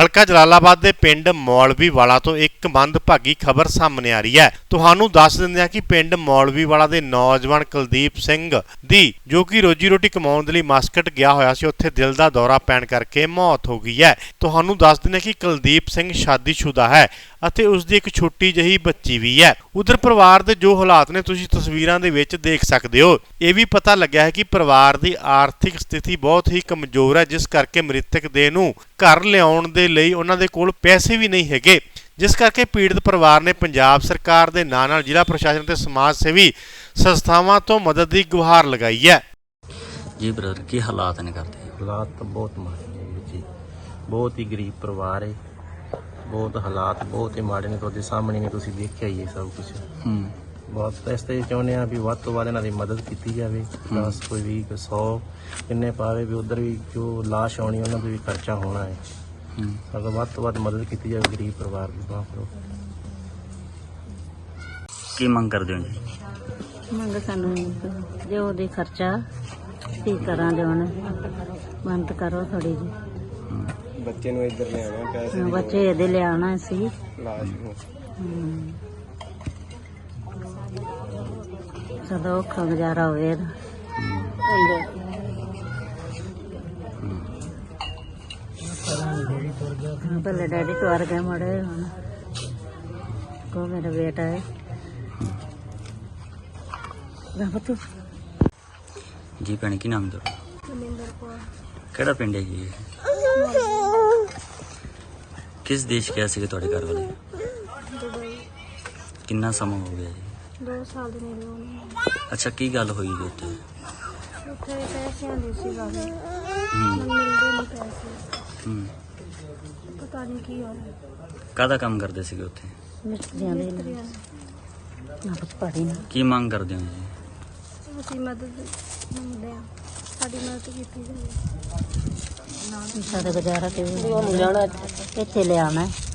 ਹਲਕਾ ਜਲਾਲਾਬਾਦ ਦੇ ਪਿੰਡ ਮੌਲਵੀ ਵਾਲਾ ਤੋਂ ਇੱਕ ਮੰਦਭਾਗੀ ਖਬਰ ਸਾਹਮਣੇ ਆ ਰਹੀ ਹੈ। ਤੁਹਾਨੂੰ ਦੱਸ ਦਿੰਦੇ ਹਾਂ ਕਿ ਪਿੰਡ ਮੌਲਵੀ ਵਾਲਾ ਦੇ ਨੌਜਵਾਨ ਕੁਲਦੀਪ ਸਿੰਘ ਦੀ, ਜੋ ਕਿ ਰੋਜੀ ਰੋਟੀ ਕਮਾਉਣ ਦੇ ਲਈ ਮਾਸਕਟ ਗਿਆ ਹੋਇਆ ਸੀ, ਉੱਥੇ ਦਿਲ ਦਾ ਦੌਰਾ ਪੈਣ ਕਰਕੇ ਮੌਤ ਹੋ ਗਈ ਹੈ। ਤੁਹਾਨੂੰ ਦੱਸ ਦਿੰਦੇ ਹਾਂ ਕਿ ਕੁਲਦੀਪ ਸਿੰਘ ਸ਼ਾਦੀशुदा ਹੈ ਅਤੇ ਉਸ ਦੀ ਇੱਕ ਛੋਟੀ ਜਿਹੀ ਬੱਚੀ ਵੀ ਹੈ। ਉਧਰ ਪਰਿਵਾਰ ਦੇ ਜੋ ਹਾਲਾਤ ਨੇ, ਤੁਸੀਂ ਤਸਵੀਰਾਂ ਦੇ ਵਿੱਚ ਦੇਖ ਸਕਦੇ ਹੋ। ਇਹ ਵੀ ਪਤਾ ਲੱਗਿਆ ਹੈ ਕਿ ਪਰਿਵਾਰ ਦੀ ਆਰਥਿਕ ਸਥਿਤੀ ਬਹੁਤ ਹੀ ਕਮਜ਼ੋਰ ਹੈ, ਜਿਸ ਕਰਕੇ ਮ੍ਰਿਤਕ ਦੇ ਨੂੰ ਘਰ ਲਿਆਉਣ ਦੇ ਲਈ ਉਹਨਾਂ ਦੇ ਕੋਲ ਪੈਸੇ ਵੀ ਨਹੀਂ ਹੈਗੇ। ਜਿਸ ਕਰਕੇ ਪੀੜਤ ਪਰਿਵਾਰ ਨੇ ਪੰਜਾਬ ਸਰਕਾਰ ਦੇ ਨਾਲ ਨਾਲ ਜ਼ਿਲ੍ਹਾ ਪ੍ਰਸ਼ਾਸਨ ਤੇ ਸਮਾਜ ਸੇਵੀ ਸੰਸਥਾਵਾਂ ਤੋਂ ਮਦਦ ਦੀ ਗੁਹਾਰ ਲਗਾਈ ਹੈ। ਜੀ ਬ੍ਰਦਰ ਕੀ ਹਾਲਾਤ ਨੇ ਕਰਦੇ ਹਾਲਾਤ ਤਾਂ ਬਹੁਤ ਮਾੜੇ ਨੇ ਜੀ। ਬਹੁਤ ਹੀ ਗਰੀਬ ਪਰਿਵਾਰ ਹੈ ਬਹੁਤ ਹਾਲਾਤ ਬਹੁਤ ਹੀ ਮਾੜੇ ਨੇ। ਤੁਹਾਡੇ ਸਾਹਮਣੇ ਨੇ ਤੁਸੀਂ ਦੇਖਿਆ ਹੀ ਹੈ ਸਭ ਕੁਝ ਹੂੰ। ਬਹੁਤ ਇਸ ਤੇ ਚਾਹੁੰਦੇ ਆ ਵੀ ਵੱਧ ਤੋਂ ਵੱਧ ਇਹਨਾਂ ਦੀ ਮਦਦ ਕੀਤੀ ਜਾਵੇ। ਦਸ ਕੋਈ ਵੀ 100 ਕਿੰਨੇ ਪਾਵੇ ਵੀ ਉਧਰ ਵੀ ਜੋ ਲਾਸ਼ ਆਉਣੀ ਉਹਨਾਂ ਦਾ ਵੀ ਖਰਚਾ ਹੋਣਾ ਹੂੰ ਸਾਡਾ ਵੱਧ ਤੋਂ ਵੱਧ ਮਦਦ ਕੀਤੀ ਜਾਵੇ ਗਰੀਬ ਪਰਿਵਾਰ ਦੀ ਬਾਹ ਕਰੋ ਕੀ ਮੰਗ ਕਰਦੇ ਹੋ ਜੀ? ਮੰਗ ਸਾਨੂੰ ਜੋ ਉਹਦੇ ਖਰਚਾ ਕੀ ਕਰਾਂ ਦੇਣ ਬੰਦ ਕਰੋ ਥੋੜੀ ਜੀ। ਬੱਚੇ ਨੂੰ ਇੱਧਰ ਲਿਆਉਣਾ ਪੈਸੇ ਬੱਚੇ ਇਹਦੇ ਲਿਆਉਣਾ ਸੀ। ਲਾਸ਼ ਨੂੰ। ਹਮ। ਚਲੋ ਔਖਾ ਗੁਜ਼ਾਰਾ ਹੋਵੇ ਇਹਦਾ। ਹਾਂ, ਪਹਿਲੇ ਡੈਡੀ ਟੁਰ ਗਏ ਮੜੇ ਹੁਣ। ਕੋ ਮੇਰਾ ਬੇਟਾ ਹੈ। ਰੱਬ ਤੂੰ ਜੀ ਭੈਣ ਕੀ ਨਾਮ ਤੁਹਾਡਾ? ਕਿਹੜਾ ਪਿੰਡ ਹੈ ਜੀ ਇਹ? ਕਿਸ ਦੇਸ਼ ਗਿਆ ਸੀਗੇ ਤੁਹਾਡੇ ਘਰ ਵਾਲੇ? ਦੁਬਈ। ਕਿੰਨਾ ਸਮਾਂ ਹੋ ਗਿਆ ਜੀ? ਦੋ ਸਾਲ ਦੇ ਨੇੜੇ ਹੋਣੇ ਅੱਛਾ ਕੀ ਗੱਲ ਹੋਈ ਜੀ ਉੱਥੇ? ਉੱਥੇ ਪੈਸਿਆਂ ਦੀ ਸੀ ਗੱਲ। ਹੂੰ। ਮਿਲਦੇ ਨਹੀਂ ਪੈਸੇ। ਹੂੰ। ਪਤਾ ਨਹੀਂ ਕੀ ਹੋਇਆ ਕਾਹਦਾ ਕੰਮ ਕਰਦੇ ਸੀਗੇ ਉੱਥੇ? ਮਿਸਤਰੀਆਂ ਦੇ ਮਿਸਤਰੀਆਂ ਨਾ ਪੁੱਤ ਪੜੀ ਨਾ। ਕੀ ਮੰਗ ਕਰਦੇ ਹੋ ਜੀ ਅਸੀਂ ਮਦਦ ਮੰਗਦੇ ਆ। ਸਾਡੀ ਮਦਦ ਕੀਤੀ ਜਾਵੇ। ਸਾਡਾ ਗੁਜ਼ਾਰਾ ਕਿਵੇਂ ਜਾਣਾ ਇੱਥੇ ਲਿਆਉਣਾ ਹੈ।